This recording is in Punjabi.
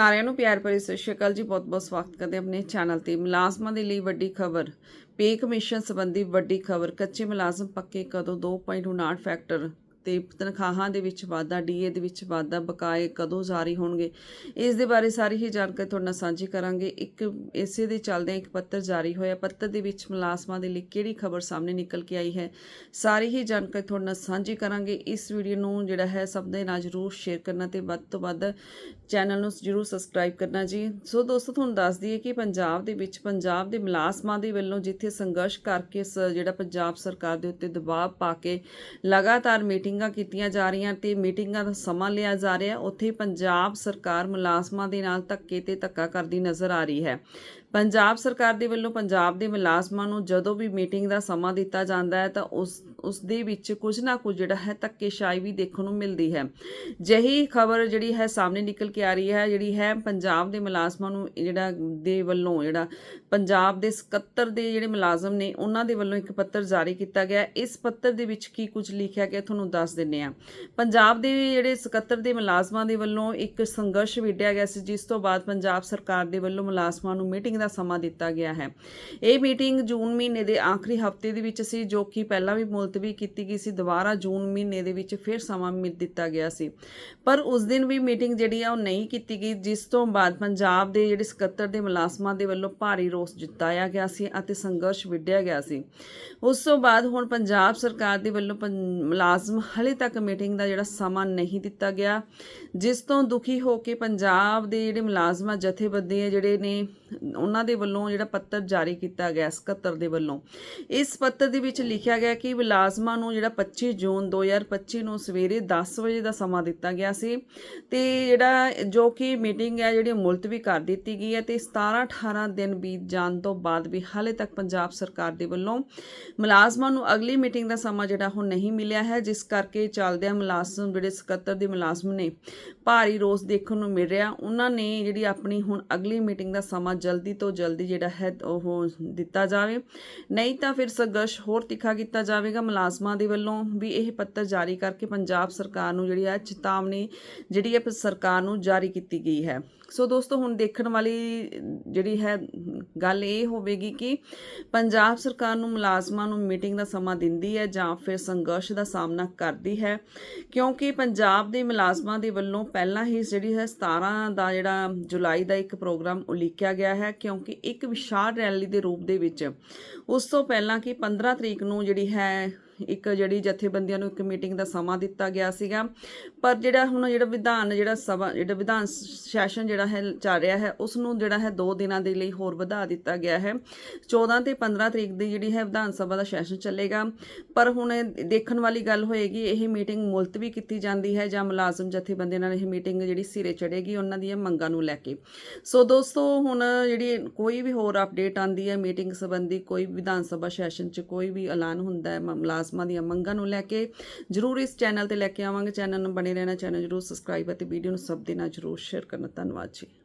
ਸਾਰਿਆਂ ਨੂੰ ਪਿਆਰ ਭਰੀ ਸਤਿ ਸ਼੍ਰੀ ਅਕਾਲ ਜੀ। ਬਹੁਤ-ਬਹੁਤ ਸਵਾਗਤ ਕਰਦੇ ਆਪਣੇ ਚੈਨਲ ਤੇ। ਮੁਲਾਜ਼ਮਾਂ ਦੇ ਲਈ ਵੱਡੀ ਖਬਰ। ਪੇ ਕਮਿਸ਼ਨ ਸੰਬੰਧੀ ਵੱਡੀ ਖਬਰ। ਕੱਚੇ ਮੁਲਾਜ਼ਮ ਪੱਕੇ ਕਦੋਂ? 2.59 ਫੈਕਟਰ ਤੇ ਤਨਖਾਹਾਂ ਦੇ ਵਿੱਚ ਵਾਧਾ, ਡੀਏ ਦੇ ਵਿੱਚ ਵਾਧਾ, ਬਕਾਏ ਕਦੋਂ ਜਾਰੀ ਹੋਣਗੇ? ਇਸ ਦੇ ਬਾਰੇ ਸਾਰੀ ਹੀ ਜਾਣਕਾਰੀ ਤੁਹਾਡੇ ਨਾਲ ਸਾਂਝੀ ਕਰਾਂਗੇ। ਇੱਕ ਇਸੇ ਦੇ ਚੱਲਦਿਆਂ ਇੱਕ ਪੱਤਰ ਜਾਰੀ ਹੋਇਆ। ਪੱਤਰ ਦੇ ਵਿੱਚ ਮੁਲਾਜ਼ਮਾਂ ਦੇ ਲਈ ਕਿਹੜੀ ਖਬਰ ਸਾਹਮਣੇ ਨਿਕਲ ਕੇ ਆਈ ਹੈ, ਸਾਰੀ ਹੀ ਜਾਣਕਾਰੀ ਤੁਹਾਡੇ ਨਾਲ ਸਾਂਝੀ ਕਰਾਂਗੇ। ਇਸ ਵੀਡੀਓ ਨੂੰ ਜਿਹੜਾ ਹੈ ਸਭ ਦੇ ਨਾਲ ਜਰੂਰ ਸ਼ੇਅਰ ਕਰਨਾ ਤੇ ਵੱਧ ਤੋਂ ਵੱਧ ਚੈਨਲ ਨੂੰ ਜਰੂਰ ਸਬਸਕ੍ਰਾਈਬ ਕਰਨਾ ਜੀ। ਸੋ ਦੋਸਤੋ, ਤੁਹਾਨੂੰ ਦੱਸ ਦਈਏ ਕਿ ਪੰਜਾਬ ਦੇ ਵਿੱਚ ਪੰਜਾਬ ਦੇ ਮੁਲਾਜ਼ਮਾਂ ਦੇ ਵੱਲੋਂ ਜਿੱਥੇ ਸੰਘਰਸ਼ ਕਰਕੇ ਸ- ਜਿਹੜਾ ਪੰਜਾਬ ਸਰਕਾਰ ਦੇ ਉੱਤੇ ਦਬਾਅ ਪਾ ਕੇ ਲਗਾਤਾਰ ਮੀਟਿੰਗ ਕੀਤੀਆਂ ਜਾ ਰਹੀਆਂ ਤੇ ਮੀਟਿੰਗਾਂ ਦਾ ਸਮਾਂ ਲਿਆ ਜਾ ਰਿਹਾ ਉੱਥੇ ਪੰਜਾਬ ਸਰਕਾਰ ਮੁਲਾਜ਼ਮਾਂ ਦੇ ਨਾਲ ਧੱਕੇ ਤੇ ਧੱਕਾ ਕਰਦੀ ਨਜ਼ਰ ਆ ਰਹੀ ਹੈ। ਪੰਜਾਬ ਸਰਕਾਰ ਦੇ ਵੱਲੋਂ ਪੰਜਾਬ ਦੇ ਮੁਲਾਜ਼ਮਾਂ ਨੂੰ ਜਦੋਂ ਵੀ ਮੀਟਿੰਗ ਦਾ ਸਮਾਂ ਦਿੱਤਾ ਜਾਂਦਾ ਹੈ ਤਾਂ ਉਸ ਉਸ ਦੇ ਵਿੱਚ ਕੁਝ ਨਾ ਕੁਝ ਜਿਹੜਾ ਹੈ ਧੱਕੇਸ਼ਾਹੀ ਵੀ ਦੇਖਣ ਨੂੰ ਮਿਲਦੀ ਹੈ। ਜਹੀ ਖਬਰ ਜਿਹੜੀ ਹੈ ਸਾਹਮਣੇ ਨਿਕਲ ਕੇ ਆ ਰਹੀ ਹੈ, ਜਿਹੜੀ ਹੈ ਪੰਜਾਬ ਦੇ ਮੁਲਾਜ਼ਮਾਂ ਨੂੰ ਜਿਹੜਾ ਦੇ ਵੱਲੋਂ ਜਿਹੜਾ ਪੰਜਾਬ ਦੇ ਸਕੱਤਰ ਦੇ ਜਿਹੜੇ ਮੁਲਾਜ਼ਮ ਨੇ, ਉਹਨਾਂ ਦੇ ਵੱਲੋਂ ਇੱਕ ਪੱਤਰ ਜਾਰੀ ਕੀਤਾ ਗਿਆ। ਇਸ ਪੱਤਰ ਦੇ ਵਿੱਚ ਕੀ ਕੁਝ ਲਿਖਿਆ ਗਿਆ ਤੁਹਾਨੂੰ ਦੱਸ ਦਿੰਨੇ ਆ ਪੰਜਾਬ ਦੇ ਜਿਹੜੇ ਸਕੱਤਰ ਦੇ ਮੁਲਾਜ਼ਮਾਂ ਦੇ ਵੱਲੋਂ ਇੱਕ ਸੰਘਰਸ਼ ਵਿੱਢਿਆ ਗਿਆ ਸੀ, ਜਿਸ ਤੋਂ ਬਾਅਦ ਪੰਜਾਬ ਸਰਕਾਰ ਦੇ ਵੱਲੋਂ ਮੁਲਾਜ਼ਮਾਂ ਨੂੰ ਮੀਟਿੰਗ ਦਾ ਸਮਾਂ ਦਿੱਤਾ ਗਿਆ ਹੈ। ਇਹ ਮੀਟਿੰਗ ਜੂਨ ਮਹੀਨੇ ਦੇ ਆਖਰੀ ਹਫ਼ਤੇ ਦੇ ਵਿੱਚ ਸੀ, ਜੋ ਕਿ ਪਹਿਲਾਂ ਵੀ ਮੁਲਤਵੀ ਕੀਤੀ ਗਈ ਸੀ, ਦੁਬਾਰਾ ਜੂਨ ਮਹੀਨੇ ਦੇ ਵਿੱਚ ਫਿਰ ਸਮਾਂ ਦਿੱਤਾ ਗਿਆ ਸੀ। ਪਰ ਉਸ ਦਿਨ ਵੀ ਮੀਟਿੰਗ ਜਿਹੜੀ ਆ, ਉਹ ਨਹੀਂ ਕੀਤੀ ਗਈ, ਜਿਸ ਤੋਂ ਬਾਅਦ ਪੰਜਾਬ ਦੇ ਜਿਹੜੇ ਸਕੱਤਰ ਦੇ ਮੁਲਾਜ਼ਮਾਂ ਦੇ ਵੱਲੋਂ ਭਾਰੀ ਰੋਸ ਜਤਾਇਆ ਗਿਆ ਸੀ ਅਤੇ ਸੰਘਰਸ਼ ਵਿੱਢਿਆ ਗਿਆ ਸੀ। ਉਸ ਤੋਂ ਬਾਅਦ ਹੁਣ ਪੰਜਾਬ ਸਰਕਾਰ ਦੇ ਵੱਲੋਂ ਮੁਲਾਜ਼ਮ ਹਲੇ ਤੱਕ ਮੀਟਿੰਗ ਦਾ ਜਿਹੜਾ ਸਮਾਂ ਨਹੀਂ ਦਿੱਤਾ ਗਿਆ, ਜਿਸ ਤੋਂ ਦੁਖੀ ਹੋ ਕੇ ਪੰਜਾਬ ਦੇ ਜਿਹੜੇ ਮੁਲਾਜ਼ਮਾਂ ਜਥੇਬੰਦੀਆਂ ਜਿਹੜੇ ਨੇ, ਉਹਨਾਂ ਦੇ ਵੱਲੋਂ ਜਿਹੜਾ ਪੱਤਰ ਜਾਰੀ ਕੀਤਾ ਗਿਆ ਸਕੱਤਰ ਦੇ ਵੱਲੋਂ। ਇਸ ਪੱਤਰ ਦੇ ਵਿੱਚ ਲਿਖਿਆ ਗਿਆ ਕਿ ਮੁਲਾਜ਼ਮਾਂ ਨੂੰ ਜਿਹੜਾ 25 ਜੂਨ 2025 ਨੂੰ ਸਵੇਰੇ 10 ਵਜੇ ਦਾ ਸਮਾਂ ਦਿੱਤਾ ਗਿਆ ਸੀ ਤੇ ਜਿਹੜਾ ਜੋ ਕਿ ਮੀਟਿੰਗ ਹੈ ਜਿਹੜੀ ਮੁਲਤਵੀ ਕਰ ਦਿੱਤੀ ਗਈ ਹੈ ਤੇ 17 18 ਦਿਨ ਬੀਤ ਜਾਣ ਤੋਂ ਬਾਅਦ ਵੀ ਹਾਲੇ ਤੱਕ ਪੰਜਾਬ ਸਰਕਾਰ ਦੇ ਵੱਲੋਂ ਮੁਲਾਜ਼ਮਾਂ ਨੂੰ ਅਗਲੀ ਮੀਟਿੰਗ ਦਾ ਸਮਾਂ ਜਿਹੜਾ ਹੁਣ ਨਹੀਂ ਮਿਲਿਆ ਹੈ, ਜਿਸ ਕਰਕੇ ਚੱਲਦਿਆਂ ਮੁਲਾਜ਼ਮ ਜਿਹੜੇ ਸਕੱਤਰ ਦੇ ਮੁਲਾਜ਼ਮ ਨੇ ਭਾਰੀ ਰੋਸ ਦੇਖਣ ਨੂੰ ਮਿਲ ਰਿਹਾ। ਉਹਨਾਂ ਨੇ ਜਿਹੜੀ ਆਪਣੀ ਹੁਣ ਅਗਲੀ ਮੀਟਿੰਗ ਦਾ ਸਮਾਂ ਜਲਦੀ ਤੋਂ ਜਲਦੀ ਜਿਹੜਾ ਹੈ ਉਹ ਦਿੱਤਾ ਜਾਵੇ। ਨਹੀਂ ਤਾਂ ਫਿਰ ਸੰਘਰਸ਼ ਹੋਰ ਤਿੱਖਾ ਕੀਤਾ ਜਾਵੇਗਾ। ਮੁਲਾਜ਼ਮਾਂ ਦੇ ਵੱਲੋਂ ਵੀ ਇਹ ਪੱਤਰ ਜਾਰੀ ਕਰਕੇ ਪੰਜਾਬ ਸਰਕਾਰ ਨੂੰ ਜਿਹੜੀ ਹੈ ਚੇਤਾਵਨੀ ਜਿਹੜੀ ਹੈ ਸਰਕਾਰ ਨੂੰ ਜਾਰੀ ਕੀਤੀ ਗਈ ਹੈ। ਸੋ ਦੋਸਤੋ, ਹੁਣ ਦੇਖਣ ਵਾਲੀ ਜਿਹੜੀ ਹੈ ਗੱਲ ਇਹ ਹੋਵੇਗੀ ਕਿ ਪੰਜਾਬ ਸਰਕਾਰ ਨੂੰ ਮੁਲਾਜ਼ਮਾਂ ਨੂੰ ਮੀਟਿੰਗ ਦਾ ਸਮਾਂ ਦਿੰਦੀ ਹੈ ਜਾਂ ਫਿਰ ਸੰਘਰਸ਼ ਦਾ ਸਾਹਮਣਾ ਕਰਦੀ ਹੈ, ਕਿਉਂਕਿ ਪੰਜਾਬ ਦੇ ਮੁਲਾਜ਼ਮਾਂ ਦੇ ਵੱਲੋਂ ਪਹਿਲਾਂ ਹੀ ਜਿਹੜੀ ਹੈ 17 ਦਾ ਜਿਹੜਾ ਜੁਲਾਈ ਦਾ ਇੱਕ ਪ੍ਰੋਗਰਾਮ ਉਲੀਕਿਆ ਗਿਆ ਹੈ, ਕਿਉਂਕਿ ਇੱਕ ਵਿਸ਼ਾਲ ਰੈਲੀ ਦੇ ਰੂਪ ਦੇ ਵਿੱਚ ਉਸ ਤੋਂ ਪਹਿਲਾਂ ਕਿ 15 ਤਰੀਕ ਨੂੰ ਜਿਹੜੀ ਹੈ ਇੱਕ ਜਿਹੜੀ ਜਥੇਬੰਦੀਆਂ ਨੂੰ ਇੱਕ ਮੀਟਿੰਗ ਦਾ ਸਮਾਂ ਦਿੱਤਾ ਗਿਆ ਸੀਗਾ। ਪਰ ਜਿਹੜਾ ਹੁਣ ਜਿਹੜਾ ਵਿਧਾਨ, ਜਿਹੜਾ ਸਭਾ, ਜਿਹੜਾ ਵਿਧਾਨ ਸੈਸ਼ਨ ਜਿਹੜਾ ਹੈ, ਚੱਲ ਰਿਹਾ ਹੈ ਉਸ ਨੂੰ ਜਿਹੜਾ ਹੈ 2 ਦਿਨਾਂ ਦੇ ਲਈ ਹੋਰ ਵਧਾ ਦਿੱਤਾ ਗਿਆ ਹੈ। 14 ਤੇ 15 ਤਰੀਕ ਦੀ ਜਿਹੜੀ ਹੈ ਵਿਧਾਨ ਸਭਾ ਦਾ ਸੈਸ਼ਨ ਚੱਲੇਗਾ। ਪਰ ਹੁਣ ਦੇਖਣ ਵਾਲੀ ਗੱਲ ਹੋਏਗੀ, ਇਹ ਮੀਟਿੰਗ ਮੁਲਤਵੀ ਕੀਤੀ ਜਾਂਦੀ ਹੈ ਜਾਂ ਮੁਲਾਜ਼ਮ ਜਥੇਬੰਦੀਆਂ ਨਾਲ ਇਹ ਮੀਟਿੰਗ ਜਿਹੜੀ ਸਿਰੇ ਚੜੇਗੀ ਉਹਨਾਂ ਦੀਆਂ ਮੰਗਾਂ ਨੂੰ ਲੈ ਕੇ। ਸੋ ਦੋਸਤੋ, ਹੁਣ ਜਿਹੜੀ ਕੋਈ ਵੀ ਹੋਰ ਅਪਡੇਟ ਆਂਦੀ ਹੈ ਮੀਟਿੰਗ ਸੰਬੰਧੀ, ਕੋਈ ਵਿਧਾਨ ਸਭਾ ਸੈਸ਼ਨ 'ਚ ਕੋਈ ਵੀ ਐਲਾਨ ਹੁੰਦਾ ਹੈ, ਮ- ਮੁਲਾਜ਼ਮਾਂ ਦੀਆਂ ਮੰਗਾਂ ਨੂੰ ਲੈ ਕੇ ਜਰੂਰ ਇਸ ਚੈਨਲ ਤੇ ਲੈ ਕੇ ਆਵਾਂਗੇ। ਚੈਨਲ ਨੂੰ ਬਣੇ ਰਹਿਣਾ ਚੈਨਲ ਜਰੂਰ ਸਬਸਕ੍ਰਾਈਬ ਅਤੇ ਵੀਡੀਓ ਨੂੰ ਸਭ ਦੇ ਨਾਲ ਜਰੂਰ ਸ਼ੇਅਰ ਕਰਨਾ। ਧੰਨਵਾਦ ਜੀ।